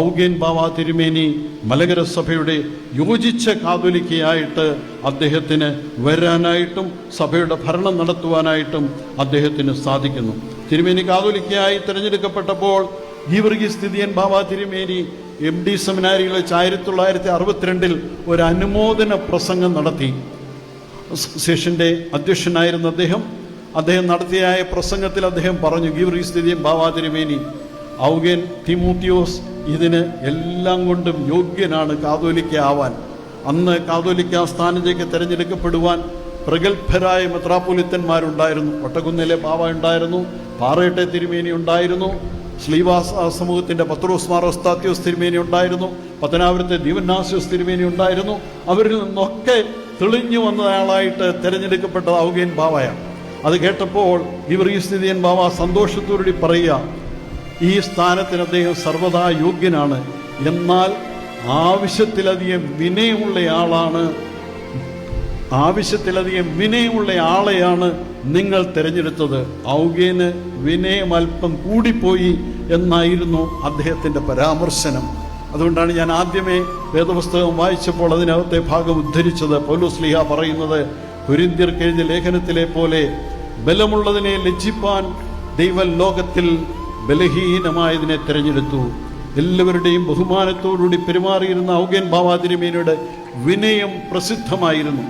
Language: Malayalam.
ഔഗേൻ ബാവ തിരുമേനി മലകര സഭയുടെ യോജിച്ച കാതോലിക്കയായിട്ട് അദ്ദേഹത്തിന് വരാനായിട്ടും സഭയുടെ ഭരണം നടത്തുവാനായിട്ടും അദ്ദേഹത്തിന് സാധിക്കുന്നു. തിരുമേനി കാതോലിക്കയായി തിരഞ്ഞെടുക്കപ്പെട്ടപ്പോൾ ഗീവർഗീസ് സ്ഥിതിയൻ ബാബ തിരുമേനി എം ഡി സെമിനാരിയിൽ വെച്ച് ആയിരത്തി തൊള്ളായിരത്തി അറുപത്തിരണ്ടിൽ ഒരു അനുമോദന പ്രസംഗം നടത്തി. അസോസിയേഷന്റെ അധ്യക്ഷനായിരുന്ന അദ്ദേഹം അദ്ദേഹം നടത്തിയായ പ്രസംഗത്തിൽ അദ്ദേഹം പറഞ്ഞു ഗീവർഗീസ് സ്ഥിതിയൻ ബാബ തിരുമേനി ഔഗേൻ തിമൂത്തിയോസ് ഇതിന് എല്ലാം കൊണ്ടും യോഗ്യനാണ് കാതോലിക്ക ആവാൻ അന്ന് കാതോലിക്ക സ്ഥാനത്തേക്ക് തിരഞ്ഞെടുക്കപ്പെടുവാൻ പ്രഗത്ഭരായ മെത്രാപ്പൊലിത്തന്മാരുണ്ടായിരുന്നു. ഒട്ടകുന്നിലെ പാവ ഉണ്ടായിരുന്നു പാറയട്ടെ തിരുമേനി ഉണ്ടായിരുന്നു ശ്ലീവാസ സമൂഹത്തിന്റെ പത്രോസ് മാറോസ്താത്യോസ് തിരുമേനി ഉണ്ടായിരുന്നു പത്തനാപുരത്തെ ദീവന്നാസ്യോസ് തിരുമേനി ഉണ്ടായിരുന്നു. അവരിൽ നിന്നൊക്കെ തെളിഞ്ഞു വന്നയാളായിട്ട് തിരഞ്ഞെടുക്കപ്പെട്ടത് ഔഗേൻ ബാവയാണ് അത് കേട്ടപ്പോൾ സ്ഥിതിയൻ ബാവ സന്തോഷത്തോടുകൂടി പറയുക ഈ സ്ഥാനത്തിന് അദ്ദേഹം സർവദാ യോഗ്യനാണ്. എന്നാൽ ആവശ്യത്തിലധികം വിനയമുള്ളയാളാണ് ആവശ്യത്തിലധികം വിനയമുള്ള ആളെയാണ് നിങ്ങൾ തിരഞ്ഞെടുത്തത്. ഔഗേന് വിനയം അല്പം കൂടിപ്പോയി എന്നായിരുന്നു അദ്ദേഹത്തിന്റെ പരാമർശനം. അതുകൊണ്ടാണ് ഞാൻ ആദ്യമേ വേദപുസ്തകം വായിച്ചപ്പോൾ അതിനകത്തെ ഭാഗം ഉദ്ധരിച്ചത്. പൗലുസ്ലിഹ പറയുന്നത് കുരിന്തിയർക്ക് എഴുതിയ ലേഖനത്തിലെ പോലെ ബലമുള്ളതിനെ ലജ്ജിപ്പാൻ ദൈവം ലോകത്തിൽ ബലഹീനമായതിനെ തിരഞ്ഞെടുത്തു. എല്ലാവരുടെയും ബഹുമാനത്തോടുകൂടി പെരുമാറിയിരുന്ന ഔഗൻ ബാബാതിരിമേനയുടെ വിനയം പ്രസിദ്ധമായിരുന്നു.